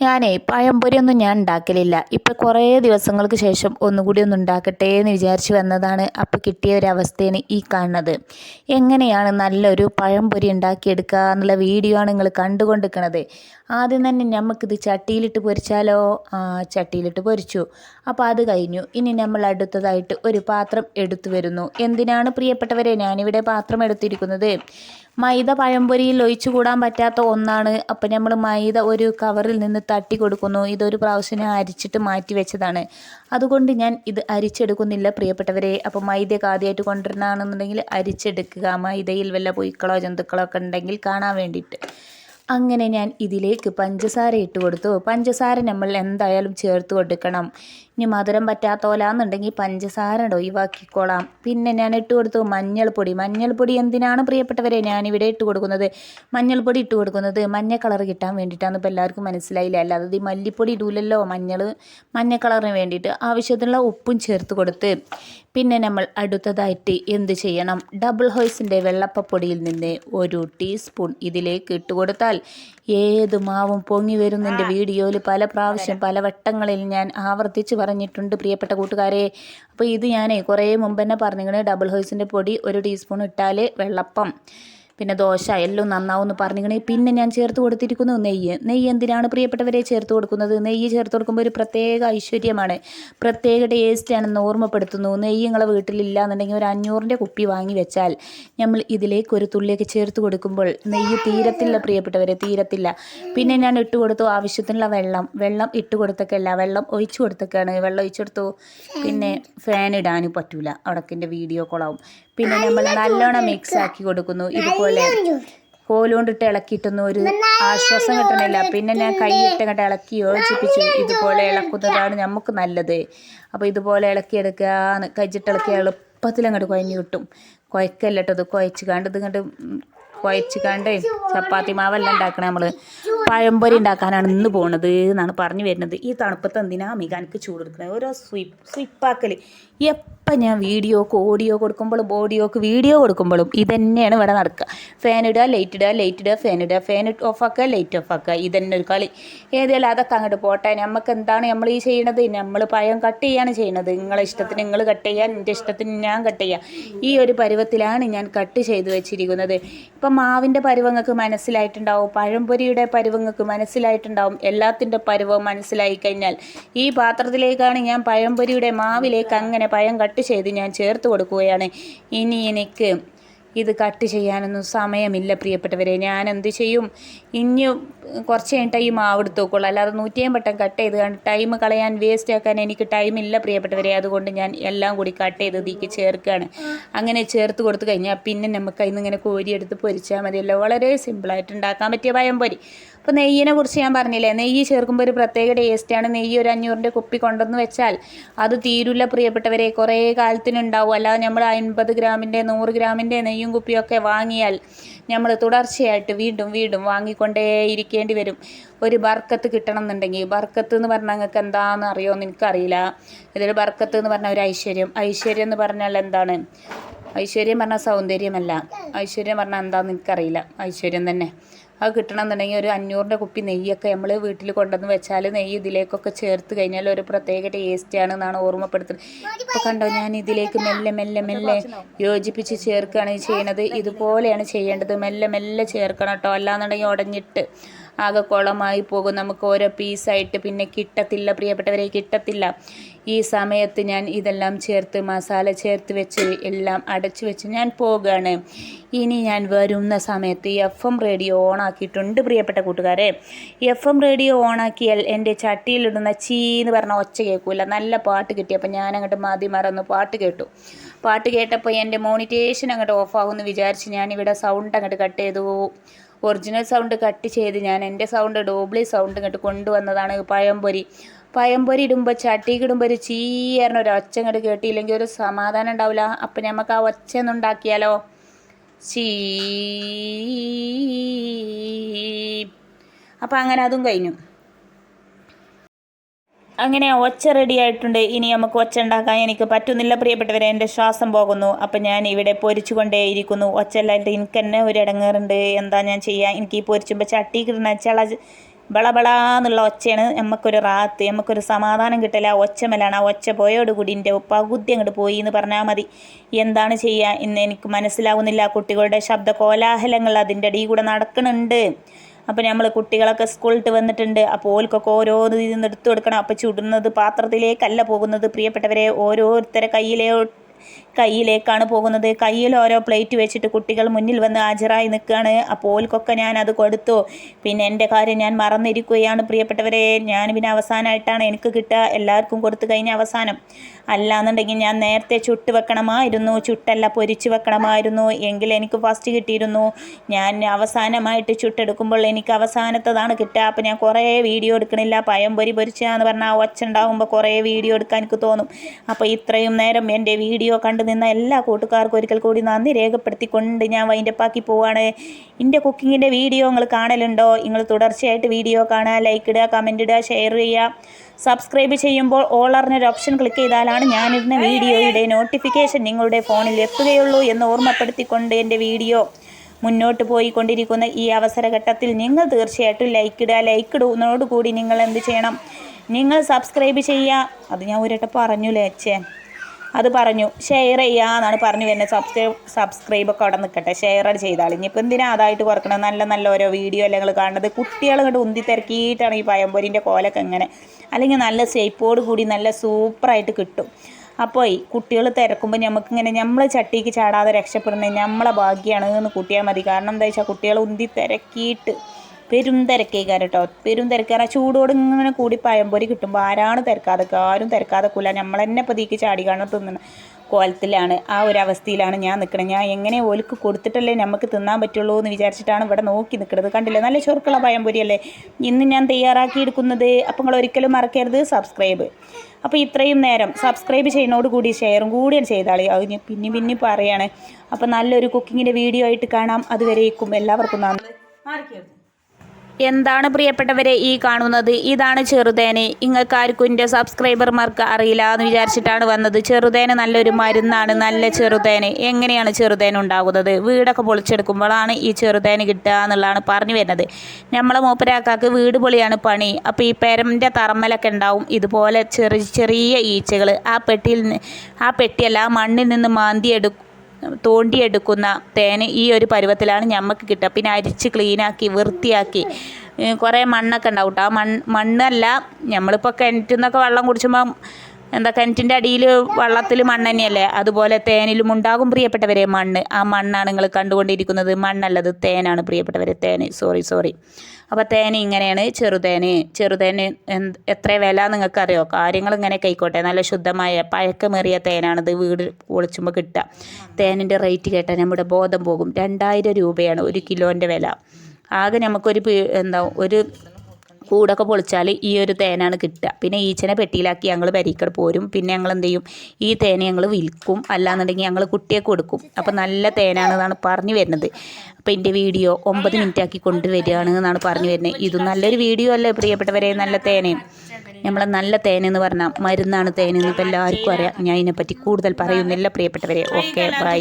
ഞാനേ പഴംപൊരിയൊന്നും ഞാൻ ഉണ്ടാക്കലില്ല. ഇപ്പം കുറേ ദിവസങ്ങൾക്ക് ശേഷം ഒന്നുകൂടി ഒന്ന് ഉണ്ടാക്കട്ടെ എന്ന് വിചാരിച്ച് വന്നതാണ്. അപ്പോൾ കിട്ടിയ ഒരു അവസ്ഥയാണ് ഈ കാണുന്നത്. എങ്ങനെയാണ് നല്ലൊരു പഴംപൊരി ഉണ്ടാക്കിയെടുക്കുക എന്നുള്ള വീഡിയോ ആണ് നിങ്ങൾ കണ്ടുകൊണ്ടിരിക്കുന്നത് ആദ്യം തന്നെ നമുക്കിത് ചട്ടിയിലിട്ട് പൊരിച്ചാലോ? ചട്ടിയിലിട്ട് പൊരിച്ചു. അപ്പോൾ അത് കഴിഞ്ഞു. ഇനി നമ്മൾ അടുത്തതായിട്ട് ഒരു പാത്രം എടുത്തു വരുന്നു. എന്തിനാണ് പ്രിയപ്പെട്ടവരെ ഞാനിവിടെ പാത്രം എടുത്തിരിക്കുന്നത്? മൈദ പഴംപൊരിയിൽ ഒഴിച്ചു കൂടാൻ പറ്റാത്ത ഒന്നാണ്. അപ്പോൾ നമ്മൾ മൈദ ഒരു കവറിൽ നിന്ന് തട്ടി കൊടുക്കുന്നു. ഇതൊരു പ്രാവശ്യം ഞാൻ അരിച്ചിട്ട് മാറ്റി വെച്ചതാണ്. അതുകൊണ്ട് ഞാൻ ഇത് അരിച്ചെടുക്കുന്നില്ല പ്രിയപ്പെട്ടവരെ. അപ്പോൾ മൈദ ആദ്യമായിട്ട് കൊണ്ടുവരുന്നതാണെന്നുണ്ടെങ്കിൽ അരിച്ചെടുക്കുക. മൈദയിൽ വല്ല പൊയ്ക്കളോ ജന്തുക്കളോ ഒക്കെ ഉണ്ടെങ്കിൽ കാണാൻ വേണ്ടിയിട്ട്. അങ്ങനെ ഞാൻ ഇതിലേക്ക് പഞ്ചസാര ഇട്ട് കൊടുത്തു. പഞ്ചസാര നമ്മൾ എന്തായാലും ചേർത്ത് കൊടുക്കണം. ഇനി മധുരം പറ്റാത്തോലാന്നുണ്ടെങ്കിൽ പഞ്ചസാര ഒഴിവാക്കിക്കോളാം. പിന്നെ ഞാൻ ഇട്ട് കൊടുത്തു മഞ്ഞൾപ്പൊടി. മഞ്ഞൾപ്പൊടി എന്തിനാണ് പ്രിയപ്പെട്ടവരെ ഞാനിവിടെ ഇട്ട് കൊടുക്കുന്നത്? മഞ്ഞൾപ്പൊടി ഇട്ട് കൊടുക്കുന്നത് മഞ്ഞ കളർ കിട്ടാൻ വേണ്ടിയിട്ടാണ് ഇപ്പോൾ എല്ലാവർക്കും മനസ്സിലായില്ല? അല്ലാതെ ഈ മല്ലിപ്പൊടി ഇടൂലല്ലോ മഞ്ഞൾ മഞ്ഞ കളറിന് വേണ്ടിയിട്ട് ആവശ്യത്തിനുള്ള ഉപ്പും ചേർത്ത് കൊടുത്ത് പിന്നെ നമ്മൾ അടുത്തതായിട്ട് എന്ത് ചെയ്യണം? ഡബിൾ ഹോയ്സിന്റെ വെള്ളപ്പൊടിയിൽ നിന്ന് ഒരു ടീസ്പൂൺ ഇതിലേക്ക് ഇട്ട് കൊടുത്താൽ ഏത് മാവും പൊങ്ങി വരുന്നതിന്റെ വീഡിയോയിൽ പല പ്രാവശ്യം പല വട്ടങ്ങളിൽ ഞാൻ ആവർത്തിച്ച് പറഞ്ഞിട്ടുണ്ട് പ്രിയപ്പെട്ട കൂട്ടുകാരെ. അപ്പോൾ ഇത് ഞാനേ കുറേ മുമ്പ് തന്നെ പറഞ്ഞിങ്ങനെ ഡബിൾ ഹോയ്സിന്റെ പൊടി ഒരു ടീസ്പൂൺ ഇട്ടാൽ വെള്ളപ്പം. പിന്നെ ദോശ എല്ലാം നന്നാവും പറഞ്ഞിങ്ങനെ പിന്നെ ഞാൻ ചേർത്ത് കൊടുത്തിരിക്കുന്നു നെയ്യ്. നെയ്യ് എന്തിനാണ് പ്രിയപ്പെട്ടവരെ ചേർത്ത് കൊടുക്കുന്നത്? നെയ്യ് ചേർത്ത് കൊടുക്കുമ്പോൾ ഒരു പ്രത്യേക ഐശ്വര്യമാണ്. പ്രത്യേക ടേസ്റ്റാണെന്ന് ഓർമ്മപ്പെടുത്തുന്നു. നെയ്യ് നിങ്ങളെ വീട്ടിലില്ല എന്നുണ്ടെങ്കിൽ ഒരു അഞ്ഞൂറിന്റെ കുപ്പി വാങ്ങി വെച്ചാൽ നമ്മൾ ഇതിലേക്ക് ഒരു തുള്ളിയൊക്കെ ചേർത്ത് കൊടുക്കുമ്പോൾ നെയ്യ് തീരത്തില്ല പ്രിയപ്പെട്ടവരെ തീരത്തില്ല. പിന്നെ ഞാൻ ഇട്ട് കൊടുത്തു ആവശ്യത്തിനുള്ള വെള്ളം. വെള്ളം ഇട്ട് കൊടുത്തൊക്കെയല്ല വെള്ളം ഒഴിച്ചു കൊടുത്തൊക്കെയാണ്. വെള്ളം ഒഴിച്ചു കൊടുത്തു പിന്നെ ഫാൻ ഇടാനും പറ്റൂല. അവിടക്കിന്റെ വീഡിയോ കോളാവും പിന്നെ നമ്മൾ നല്ലോണം മിക്സ് ആക്കി കൊടുക്കുന്നു. ഇതുപോലെ കോലുകൊണ്ടിട്ട് ഇളക്കിയിട്ടൊന്നും ഒരു ആശ്വാസം കിട്ടണില്ല. പിന്നെ ഞാൻ കൈയിട്ട് കണ്ട് ഇളക്കി യോജിപ്പിച്ചു ഇതുപോലെ ഇളക്കുന്നതാണ് നമുക്ക് നല്ലത്. അപ്പോൾ ഇതുപോലെ ഇളക്കിയെടുക്കുക. കഴിച്ചിട്ട് ഇളക്കി എളുപ്പത്തിൽ അങ്ങോട്ട് കുഴഞ്ഞു കിട്ടും. കുഴക്കല്ല കേട്ടോ ഇത് കുഴച്ച് കണ്ട് ഇത് കണ്ട് കുഴച്ച് കണ്ട് ചപ്പാത്തി മാവെല്ലാം ഉണ്ടാക്കണേ നമ്മൾ പഴംപൊരി ഉണ്ടാക്കാനാണ് ഇന്ന് പോണത് എന്നാണ് പറഞ്ഞു വരുന്നത്. ഈ തണുപ്പത്ത് എന്തിനാ മിക എനിക്ക് ചൂട് എടുക്കുന്നത് ഓരോ സ്വീപ്പ് സ്വീപ്പാക്കൽ എപ്പം ഞാൻ വീഡിയോക്ക് ഓഡിയോ കൊടുക്കുമ്പോഴും ഓഡിയോക്ക് വീഡിയോ കൊടുക്കുമ്പോഴും ഇതന്നെയാണ് ഇവിടെ നടക്കുക. ഫാൻ ഇടുക ലൈറ്റ് ഇടുക ലൈറ്റ് ഇടുക ഫാൻ ഇടുക ഫാൻ ഓഫ് ആക്കുക ലൈറ്റ് ഓഫ് ആക്കുക. ഇതന്നെ ഒരു കളി. ഏതായാലും അതൊക്കെ അങ്ങോട്ട് പോട്ടെ. നമുക്ക് എന്താണ് നമ്മൾ ഈ ചെയ്യണത്? നമ്മൾ പഴം കട്ട് ചെയ്യാണ് ചെയ്യണത്. നിങ്ങളെ ഇഷ്ടത്തിന് നിങ്ങൾ കട്ട് ചെയ്യാൻ എന്റെ ഇഷ്ടത്തിന് ഞാൻ കട്ട് ചെയ്യാം. ഈ ഒരു പരുവത്തിലാണ് ഞാൻ കട്ട് ചെയ്ത് വെച്ചിരിക്കുന്നത്. ഇപ്പം മാവിന്റെ പരുവങ്ങൾക്ക് മനസ്സിലായിട്ടുണ്ടാവും പഴംപൊരിയുടെ പരുവങ്ങൾക്ക് മനസ്സിലായിട്ടുണ്ടാവും എല്ലാത്തിന്റെ പരുവം മനസ്സിലായി കഴിഞ്ഞാൽ ഈ പാത്രത്തിലേക്കാണ് ഞാൻ പഴംപൊരിയുടെ മാവിലേക്ക് അങ്ങനെ പഴം കട്ട് ചെയ്ത് ഞാൻ ചേർത്ത് കൊടുക്കുകയാണ്. ഇനി എനിക്ക് ഇത് കട്ട് ചെയ്യാനൊന്നും സമയമില്ല പ്രിയപ്പെട്ടവരെ. ഞാൻ എന്ത് ചെയ്യും? ഇനി കുറച്ച് കഴിഞ്ഞിട്ട് ഈ മാവ് എടുത്ത് നോക്കുള്ളൂ അല്ലാതെ നൂറ്റിയും വട്ടം കട്ട് ചെയ്ത് കണ്ട് ടൈം കളയാൻ വേസ്റ്റ് ആക്കാൻ എനിക്ക് ടൈമില്ല പ്രിയപ്പെട്ടവരെ. അതുകൊണ്ട് ഞാൻ എല്ലാം കൂടി കട്ട് ചെയ്ത് ഇതിക്ക് ചേർക്കുകയാണ്. അങ്ങനെ ചേർത്ത് കൊടുത്തു കഴിഞ്ഞാൽ പിന്നെ നമുക്ക് അതിന് ഇങ്ങനെ കോരിയെടുത്ത് പൊരിച്ചാൽ മതിയല്ലോ. വളരെ സിമ്പിളായിട്ട് ഉണ്ടാക്കാൻ പറ്റിയ പഴംപൊരി അപ്പോൾ നെയ്യിനെ കുറിച്ച് ഞാൻ പറഞ്ഞില്ലേ? നെയ്യ് ചേർക്കുമ്പോൾ ഒരു പ്രത്യേക ടേസ്റ്റാണ് നെയ്യ് ഒരു അഞ്ഞൂറിന്റെ കുപ്പി കൊണ്ടെന്ന് വെച്ചാൽ അത് തീരില്ല പ്രിയപ്പെട്ടവരെ കുറേ കാലത്തിനുണ്ടാവും. അല്ലാതെ നമ്മൾ അൻപത് ഗ്രാമിന്റെ നൂറ് ഗ്രാമിന്റെ നെയ്യും കുപ്പിയൊക്കെ വാങ്ങിയാൽ നമ്മൾ തുടർച്ചയായിട്ട് വീണ്ടും വീണ്ടും വാങ്ങിക്കൊണ്ടേ ഇരിക്കേണ്ടി വരും. ഒരു ബർക്കത്ത് കിട്ടണം എന്നുണ്ടെങ്കിൽ ബർക്കത്ത് എന്ന് പറഞ്ഞാൽ നിങ്ങൾക്ക് എന്താണെന്ന് അറിയുമെന്ന് എനിക്കറിയില്ല. ഇതൊരു ബർക്കത്ത് എന്ന് പറഞ്ഞാൽ ഒരു ഐശ്വര്യം. ഐശ്വര്യം എന്ന് പറഞ്ഞാൽ എന്താണ്? ഐശ്വര്യം പറഞ്ഞാൽ സൗന്ദര്യമല്ല. ഐശ്വര്യം പറഞ്ഞാൽ എന്താണെന്ന് എനിക്കറിയില്ല. ഐശ്വര്യം തന്നെ. അത് കിട്ടണമെന്നുണ്ടെങ്കിൽ ഒരു അഞ്ഞൂറിന്റെ കുപ്പി നെയ്യൊക്കെ നമ്മൾ വീട്ടിൽ കൊണ്ടുവന്ന് വെച്ചാൽ നെയ്യ് ഇതിലേക്കൊക്കെ ചേർത്ത് കഴിഞ്ഞാൽ ഒരു പ്രത്യേക ടേസ്റ്റാണ് എന്നാണ് ഓർമ്മപ്പെടുത്തുന്നത്. ഇപ്പോൾ കണ്ടോ ഞാൻ ഇതിലേക്ക് മെല്ലെ മെല്ലെ മെല്ലെ യോജിപ്പിച്ച് ചേർക്കുകയാണ് ചെയ്യണത് ഇതുപോലെയാണ് ചെയ്യേണ്ടത്. മെല്ലെ മെല്ലെ ചേർക്കണം കേട്ടോ. അല്ലാന്നുണ്ടെങ്കിൽ ഉടഞ്ഞിട്ട് ആകെ കുളമായി പോകും. നമുക്ക് ഓരോ പീസായിട്ട് പിന്നെ കിട്ടത്തില്ല. പ്രിയപ്പെട്ടവരെ കിട്ടത്തില്ല. ഈ സമയത്ത് ഞാൻ ഇതെല്ലാം ചേർത്ത് മസാല ചേർത്ത് വെച്ച് എല്ലാം അടച്ചു വെച്ച് ഞാൻ പോകുകയാണ് ഇനി ഞാൻ വരുന്ന സമയത്ത് എഫ് എം റേഡിയോ ഓണാക്കിയിട്ടുണ്ട് പ്രിയപ്പെട്ട കൂട്ടുകാരെ. എഫ് എം റേഡിയോ ഓണാക്കിയാൽ എന്റെ ചട്ടിയിലിടുന്ന ചീ എന്ന് പറഞ്ഞ ഒച്ച കേൾക്കില്ല നല്ല പാട്ട് കിട്ടിയപ്പോൾ ഞാൻ അങ്ങോട്ട് മാതി മറന്ന് പാട്ട് കേട്ടു. പാട്ട് കേട്ടപ്പോൾ എന്റെ മോണിറ്റേഷൻ അങ്ങോട്ട് ഓഫാകുമെന്ന് വിചാരിച്ച് ഞാനിവിടെ സൗണ്ട് അങ്ങോട്ട് കട്ട് ചെയ്തു. ഒറിജിനൽ സൗണ്ട് കട്ട് ചെയ്ത് ഞാൻ എന്റെ സൗണ്ട് ഡോബ്ലി സൗണ്ട് ഇങ്ങോട്ട് കൊണ്ടുവന്നതാണ് പഴംപൊരി. പഴംപൊരി ഇടുമ്പോൾ ചട്ടിക്ക് ഇടുമ്പോൾ ഒരു ചീയറിന് ഒരു ഒച്ച ഇങ്ങോട്ട് കേട്ടില്ലെങ്കിൽ ഒരു സമാധാനം ഉണ്ടാവില്ല അപ്പം നമുക്ക് ആ ഒച്ച ഒന്ന് ഉണ്ടാക്കിയാലോ? ചീ. അപ്പം അങ്ങനെ അതും കഴിഞ്ഞു. അങ്ങനെ ഒച്ച റെഡി ആയിട്ടുണ്ട്. ഇനി നമുക്ക് ഒച്ച ഉണ്ടാക്കാൻ എനിക്ക് പറ്റുന്നില്ല പ്രിയപ്പെട്ടവരെ. എന്റെ ശ്വാസം പോകുന്നു. അപ്പം ഞാൻ ഇവിടെ പൊരിച്ചു കൊണ്ടേയിരിക്കുന്നു ഒച്ച എല്ലാം എനിക്ക് തന്നെ ഒരു ഇടങ്ങേറുണ്ട് എന്താ ഞാൻ ചെയ്യുക എനിക്ക് ഈ പൊരിച്ചുമ്പോൾ ചട്ടി ചിള ബളബളാന്നുള്ള ഒച്ചയാണ് നമുക്കൊരു റാത്ത് നമുക്കൊരു സമാധാനം കിട്ടില്ല ആ ഒച്ചമലാണ് ആ ഒച്ച പോയോടുകൂടി എന്റെ പകുതി അങ്ങോട്ട് പോയി എന്ന് പറഞ്ഞാൽ മതി. എന്താണ് ചെയ്യുക ഇന്ന് എനിക്ക് മനസ്സിലാവുന്നില്ല. കുട്ടികളുടെ ശബ്ദ കോലാഹലങ്ങൾ അതിന്റെ അടിയിൽ കൂടെ നടക്കുന്നുണ്ട് അപ്പോൾ നമ്മൾ കുട്ടികളൊക്കെ സ്കൂളിട്ട് വന്നിട്ടുണ്ട്. അപ്പോൾ ഓൽക്കൊക്കെ ഓരോ ഇതിൽ നിന്ന് എടുത്തു കൊടുക്കണം. അപ്പോൾ ചുടുന്നത് പാത്രത്തിലേക്കല്ല പോകുന്നത്. പ്രിയപ്പെട്ടവരെ ഓരോരുത്തരെ കയ്യിലേ കയ്യിലേക്കാണ് പോകുന്നത്. കയ്യിൽ ഓരോ പ്ലേറ്റ് വെച്ചിട്ട് കുട്ടികൾ മുന്നിൽ വന്ന് ഹാജരായി നിൽക്കുകയാണ്. അപ്പോൾ ഓൽക്കൊക്കെ ഞാൻ അത് കൊടുത്തു. പിന്നെ എന്റെ കാര്യം ഞാൻ മറന്നിരിക്കുകയാണ്. പ്രിയപ്പെട്ടവരെ ഞാൻ പിന്നെ അവസാനമായിട്ടാണ് എനിക്ക് കിട്ടുക. എല്ലാവർക്കും കൊടുത്തു കഴിഞ്ഞ അവസാനം. അല്ലാന്നുണ്ടെങ്കിൽ ഞാൻ നേരത്തെ ചുട്ട് വെക്കണമായിരുന്നു. ചുട്ടല്ല പൊരിച്ച് വെക്കണമായിരുന്നു. എങ്കിൽ എനിക്ക് ഫസ്റ്റ് കിട്ടിയിരുന്നു. ഞാൻ അവസാനമായിട്ട് ചുട്ടെടുക്കുമ്പോൾ എനിക്ക് അവസാനത്തതാണ് കിട്ടുക. അപ്പോൾ ഞാൻ കുറേ വീഡിയോ എടുക്കണില്ല. പയം പൊരി പൊരിച്ചാന്ന് പറഞ്ഞാൽ ഒച്ച ഉണ്ടാകുമ്പോൾ കുറേ വീഡിയോ എടുക്കാൻ എനിക്ക് തോന്നും. അപ്പോൾ ഇത്രയും നേരം എന്റെ വീഡിയോ കണ്ടു നിന്ന എല്ലാ കൂട്ടുകാർക്കും ഒരിക്കൽ കൂടി നന്ദി രേഖപ്പെടുത്തിക്കൊണ്ട് ഞാൻ വൈൻഡപ്പാക്കി പോവാണ്. എന്റെ കുക്കിങ്ങിന്റെ വീഡിയോ നിങ്ങൾ കാണലുണ്ടോ? നിങ്ങൾ തുടർച്ചയായിട്ട് വീഡിയോ കാണുക ലൈക്ക് ഇടുക കമന്റ് ഇടുക ഷെയർ ചെയ്യുക. സബ്സ്ക്രൈബ് ചെയ്യുമ്പോൾ ഓൾ അറിഞ്ഞൊരു ഓപ്ഷൻ ക്ലിക്ക് ചെയ്താലാണ് ഞാനിടുന്ന വീഡിയോയുടെ നോട്ടിഫിക്കേഷൻ നിങ്ങളുടെ ഫോണിൽ എത്തുകയുള്ളൂ എന്ന് ഓർമ്മപ്പെടുത്തിക്കൊണ്ട് എന്റെ വീഡിയോ മുന്നോട്ട് പോയിക്കൊണ്ടിരിക്കുന്ന ഈ അവസരഘട്ടത്തിൽ നിങ്ങൾ തീർച്ചയായിട്ടും ലൈക്ക് ഇടുക. ലൈക്ക് ഇടുന്നതോടുകൂടി നിങ്ങൾ എന്ത് ചെയ്യണം? നിങ്ങൾ സബ്സ്ക്രൈബ് ചെയ്യുക. അത് ഞാൻ ഒരട്ട പറഞ്ഞു ലേച്ചേ അത് പറഞ്ഞു ഷെയർ ചെയ്യുക എന്നാണ് പറഞ്ഞു എന്നെ സബ്സ്ക്രൈബ് സബ്സ്ക്രൈബ് ഒക്കെ അവിടെ നിൽക്കട്ടെ ഷെയർ ചെയ്താൽ ഇനിയിപ്പോൾ എന്തിനാ അതായിട്ട് കുറക്കണം? നല്ല നല്ല ഓരോ വീഡിയോ അല്ലേ നിങ്ങൾ കാണുന്നത് കുട്ടികൾ ഇങ്ങോട്ട് ഉന്തി തിരക്കിയിട്ടാണ് ഈ പയമ്പൊരിന്റെ കോലൊക്കെ ഇങ്ങനെ. അല്ലെങ്കിൽ നല്ല ഷേപ്പോട് കൂടി നല്ല സൂപ്പറായിട്ട് കിട്ടും. അപ്പോൾ ഈ കുട്ടികൾ തിരക്കുമ്പോൾ നമുക്കിങ്ങനെ നമ്മൾ ചട്ടിക്ക് ചാടാതെ രക്ഷപ്പെടുന്നത് നമ്മളെ ഭാഗ്യമാണ് എന്ന് കൂട്ടിയാൽ മതി. കാരണം എന്താ വെച്ചാൽ കുട്ടികൾ ഉന്തി തിരക്കിയിട്ട് പെരും തിരക്കേക്കാരം കേട്ടോ പെരും തിരക്കാറ് ചൂടോട് ഇങ്ങനെ കൂടി പഴംപൊരി കിട്ടുമ്പോൾ ആരാണ് തിരക്കാതെ ആരും തിരക്കാതെ കൂല നമ്മൾ തന്നെ ഇപ്പോൾ തീക്ക് ചാടി കാണാൻ തിന്നുന്ന കോലത്തിലാണ്. ആ ഒരു അവസ്ഥയിലാണ് ഞാൻ നിൽക്കുന്നത് ഞാൻ എങ്ങനെ ഓൽക്ക് കൊടുത്തിട്ടല്ലേ നമുക്ക് തിന്നാൻ പറ്റുള്ളൂ എന്ന് വിചാരിച്ചിട്ടാണ് ഇവിടെ നോക്കി നിൽക്കുന്നത് കണ്ടില്ലേ? നല്ല ചൊറുക്കുള്ള പഴംപൊരിയല്ലേ ഇന്ന് ഞാൻ തയ്യാറാക്കി എടുക്കുന്നത്. അപ്പോൾ നിങ്ങൾ ഒരിക്കലും മറക്കരുത്. സബ്സ്ക്രൈബ് അപ്പോൾ ഇത്രയും നേരം സബ്സ്ക്രൈബ് ചെയ്യുന്നതോട് കൂടി ഷെയറും കൂടിയാണ് ചെയ്താളി. അത് ഞാൻ പിന്നെ പിന്നെ പറയുകയാണ് അപ്പോൾ നല്ലൊരു കുക്കിങ്ങിന്റെ വീഡിയോ ആയിട്ട് കാണാം. അതുവരേക്കും എല്ലാവർക്കും നന്ദി. മാറിക്കരുത്. എന്താണ് പ്രിയപ്പെട്ടവരെ ഈ കാണുന്നത്? ഇതാണ് ചെറുതേന്. നിങ്ങൾക്ക് ആർക്കും എന്റെ സബ്സ്ക്രൈബർമാർക്ക് അറിയില്ല എന്ന് വിചാരിച്ചിട്ടാണ് വന്നത്. ചെറുതേന് നല്ലൊരു മരുന്നാണ്. നല്ല ചെറുതേന്. എങ്ങനെയാണ് ചെറുതേൻ ഉണ്ടാകുന്നത്? വീടൊക്കെ പൊളിച്ചെടുക്കുമ്പോഴാണ് ഈ ചെറുതേന് കിട്ടുക എന്നുള്ളതാണ് പറഞ്ഞു വരുന്നത്. നമ്മളെ മൂപ്പരാക്കാക്ക് വീട് പൊളിയാണ് പണി. അപ്പോൾ ഈ പെരമിന്റെ തറമ്മലൊക്കെ ഉണ്ടാവും. ഇതുപോലെ ചെറിയ ചെറിയ ഈച്ചകൾ ആ പെട്ടിയിൽ ആ പെട്ടിയല്ല ആ മണ്ണിൽ നിന്ന് മാന്തി എടുക്കും തോണ്ടിയെടുക്കുന്ന തേൻ ഈ ഒരു പരുവത്തിലാണ് ഞമ്മക്ക് കിട്ടുക. പിന്നെ അരിച്ച് ക്ലീനാക്കി വൃത്തിയാക്കി. കുറേ മണ്ണൊക്കെ ഉണ്ടാവും കേട്ടോ ആ മണ്ണ് മണ്ണല്ല നമ്മളിപ്പോൾ കിണറ്റിൽ നിന്നൊക്കെ വെള്ളം കുടിച്ചുമ്പോൾ എന്താ കിണറ്റിന്റെ അടിയിൽ വള്ളത്തിൽ മണ്ണ് തന്നെയല്ലേ? അതുപോലെ തേനിലും ഉണ്ടാകും പ്രിയപ്പെട്ടവരെ മണ്ണ്. ആ മണ്ണാണ് നിങ്ങൾ കണ്ടുകൊണ്ടിരിക്കുന്നത്. മണ്ണല്ലത് തേനാണ് പ്രിയപ്പെട്ടവരെ തേന്. സോറി സോറി അപ്പോൾ തേൻ ഇങ്ങനെയാണ് ചെറുതേന്. ചെറുതേന് എന്ത് എത്ര വില നിങ്ങൾക്കറിയോ? കാര്യങ്ങൾ ഇങ്ങനെ കൈക്കോട്ടെ നല്ല ശുദ്ധമായ പഴക്കമേറിയ തേനാണിത് വീട് ഒളിച്ചുമ്പോൾ കിട്ടുക. തേനിന്റെ റേറ്റ് കേട്ടാൽ നമ്മുടെ ബോധം പോകും. രണ്ടായിരം രൂപയാണ് ഒരു കിലോന്റെ വില. ആകെ നമുക്കൊരു എന്താ ഒരു കൂടൊക്കെ പൊളിച്ചാൽ ഈ ഒരു തേനാണ് കിട്ടുക. പിന്നെ ഈച്ചനെ പെട്ടിയിലാക്കി ഞങ്ങൾ പരീക്കട് പോരും. പിന്നെ ഞങ്ങൾ എന്ത് ചെയ്യും ഈ തേന ഞങ്ങൾ വിൽക്കും. അല്ലാന്നുണ്ടെങ്കിൽ ഞങ്ങൾ കുട്ടിയെ കൊടുക്കും. അപ്പോൾ നല്ല തേനാണെന്നാണ് പറഞ്ഞു വരുന്നത്. അപ്പോൾ എന്റെ വീഡിയോ ഒമ്പത് മിനിറ്റ് ആക്കി കൊണ്ടുവരികയാണ് എന്നാണ് പറഞ്ഞു വരുന്നത്. ഇത് നല്ലൊരു വീഡിയോ അല്ലേ പ്രിയപ്പെട്ടവരെ? നല്ല തേനയും നമ്മളെ നല്ല തേനെന്ന് പറഞ്ഞാൽ മരുന്നാണ് തേനെന്ന് ഇപ്പോൾ എല്ലാവർക്കും അറിയാം. ഞാൻ ഇതിനെപ്പറ്റി കൂടുതൽ പറയുന്നില്ല പ്രിയപ്പെട്ടവരെ. Okay bye.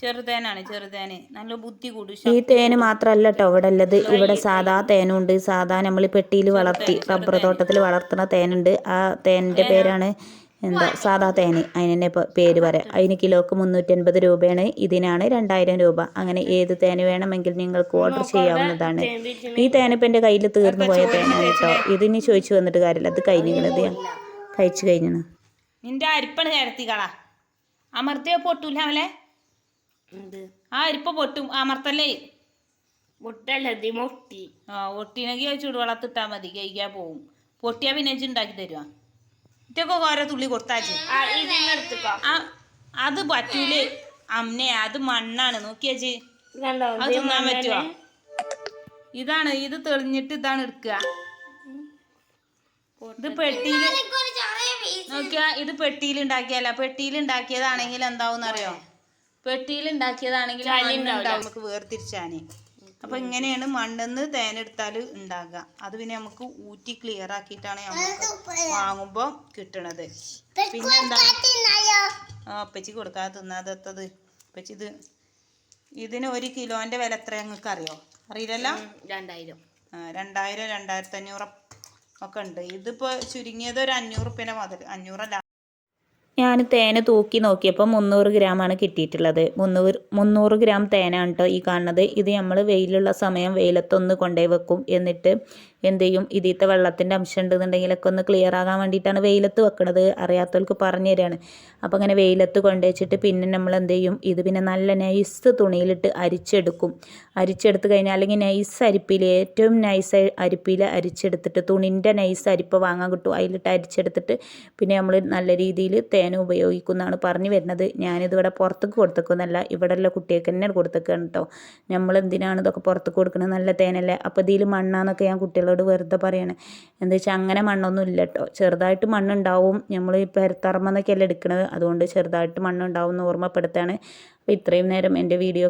ചെറുതേനാണ് ചെറുതേന്. നല്ല ബുദ്ധി കൂടും. ഈ തേന് മാത്രമല്ല കേട്ടോ ഇവിടെ ഉള്ളത് ഇവിടെ സാധാ തേനുണ്ട്. സാധാ നമ്മൾ പെട്ടിയിൽ വളർത്തി റബ്ബർ തോട്ടത്തിൽ വളർത്തുന്ന തേനുണ്ട്. ആ തേനിന്റെ പേരാണ് എന്താ സാധാ തേന്. അതിന് പേര് പറയാം. അതിന് കിലോക്ക് മുന്നൂറ്റൻപത് രൂപയാണ്. ഇതിനാണ് രണ്ടായിരം രൂപ. അങ്ങനെ ഏത് തേന് വേണമെങ്കിൽ നിങ്ങൾക്ക് ഓർഡർ ചെയ്യാവുന്നതാണ്. ഈ തേനിപ്പം എന്റെ കയ്യിൽ തീർന്നു പോയ തേനാണ് കേട്ടോ. ഇതിന് ചോദിച്ചു വന്നിട്ട് കാര്യമില്ല. അത് ഞാൻ കഴിച്ചു കഴിഞ്ഞു നിന്റെ അരിപ്പണ് കരത്തിക്കളാ അമർത്തിയോ പൊട്ടൂല അവലെ ആ അരിപ്പ പൊട്ടും. അമർത്തല്ലേ മുട്ടല്ലത് മുട്ടി. ആ ഒട്ടിനെങ്കിൽ ചൂടുവെള്ളത്തിട്ടാ മതി. കഴിക്കാൻ പോവും. പൊട്ടിയാ പിന്നെ ഇജ്ജ് ഉണ്ടാക്കി തരുവാ. ഇറ്റൊക്കെ ഓരോ തുള്ളി കൊടുത്താച്ച്. ആ അത് പറ്റൂലേ. അമ്മേ അത് മണ്ണാണ്. നോക്കിയാച്ച് കണ്ടോ? അത് തിന്നാൻ പറ്റുമോ ഇതാണ് ഇത് തെളിഞ്ഞിട്ട് ഇതാണ് എടുക്കുക. ഇത് പെട്ടിയിൽ നോക്കിയാ ഇത് പെട്ടിയിൽ ഉണ്ടാക്കിയല്ല പെട്ടിയിൽ ഉണ്ടാക്കിയതാണെങ്കിൽ എന്താവും അറിയോ പെട്ടിയിൽ ഉണ്ടാക്കിയതാണെങ്കിൽ നമുക്ക് വേർതിരിച്ചാൽ അപ്പൊ ഇങ്ങനെയാണ് മണ്ണെന്ന് തേനെടുത്താൽ ഉണ്ടാകുക അത് പിന്നെ നമുക്ക് ഊറ്റി ക്ലിയർ ആക്കിയിട്ടാണ് നമുക്ക് വാങ്ങുമ്പോ കിട്ടണത്. പിന്നെന്താ ആ അപ്പച്ചി കൊടുക്കാതെ തിന്നാതെത്തത് അപ്പച്ചി ഇത് ഇതിന് ഒരു കിലോന്റെ വില എത്ര ഞങ്ങൾക്ക് അറിയോ അറിയില്ലല്ലോ രണ്ടായിരം. ആ, രണ്ടായിരം രണ്ടായിരത്തി അഞ്ഞൂറ് ഒക്കെ ഉണ്ട്. ഇതിപ്പോ ചുരുങ്ങിയത് ഒരു അഞ്ഞൂറ് റുപ്യന്റെ മുതൽ അഞ്ഞൂറല്ല. ഞാൻ തേന് തൂക്കി നോക്കിയപ്പോൾ മുന്നൂറ് ഗ്രാമാണ് കിട്ടിയിട്ടുള്ളത്. മുന്നൂറ് മുന്നൂറ് ഗ്രാം തേനാണ് കേട്ടോ ഈ കാണുന്നത്. ഇത് നമ്മൾ വെയിലുള്ള സമയം വെയിലത്തൊന്ന് കൊണ്ടുപോയി വെക്കും. എന്നിട്ട് എന്ത് ചെയ്യും? ഇതിലത്തെ വെള്ളത്തിന്റെ അംശം ഉണ്ടെന്നുണ്ടെങ്കിലൊക്കെ ഒന്ന് ക്ലിയർ ആകാൻ വേണ്ടിയിട്ടാണ് വെയിലത്ത് വെക്കണത്. അറിയാത്തവർക്ക് പറഞ്ഞു തരികയാണ് അപ്പോൾ അങ്ങനെ വെയിലത്ത് കൊണ്ടുവച്ചിട്ട് പിന്നെ നമ്മൾ എന്ത് ചെയ്യും? ഇത് പിന്നെ നല്ല നൈസ് തുണിയിലിട്ട് അരിച്ചെടുക്കും. അരിച്ചെടുത്ത് കഴിഞ്ഞാൽ അല്ലെങ്കിൽ നൈസ് അരിപ്പിൽ ഏറ്റവും നൈസ് അരിപ്പിൽ അരിച്ചെടുത്തിട്ട് തുണിന്റെ നൈസ് അരിപ്പ് വാങ്ങാൻ കിട്ടും. അതിലിട്ട് അരിച്ചെടുത്തിട്ട് പിന്നെ നമ്മൾ നല്ല രീതിയിൽ തേൻ ഉപയോഗിക്കുന്നതാണ് പറഞ്ഞു വരുന്നത്. ഞാനിതിവിടെ പുറത്തേക്ക് കൊടുത്തേക്കുന്നല്ല ഇവിടെയുള്ള കുട്ടികൾക്ക് തന്നെ കൊടുത്തേക്കാണ് കേട്ടോ. നമ്മൾ എന്തിനാണ് ഇതൊക്കെ പുറത്തേക്ക് കൊടുക്കുന്നത് നല്ല തേനല്ലേ? അപ്പോൾ ഇതിൽ മണ്ണാന്നൊക്കെ ഞാൻ കുട്ടികളോട് വെറുതെ പറയാണ്. എന്താ വെച്ചാൽ അങ്ങനെ മണ്ണൊന്നും ഇല്ല കേട്ടോ ചെറുതായിട്ട് മണ്ണുണ്ടാവും. നമ്മൾ ഈ പെരത്തറമെന്നൊക്കെയല്ലേ എടുക്കുന്നത് അതുകൊണ്ട് ചെറുതായിട്ട് മണ്ണുണ്ടാവും എന്ന് ഓർമ്മപ്പെടുത്താണ്. അപ്പോൾ ഇത്രയും നേരം എന്റെ വീഡിയോ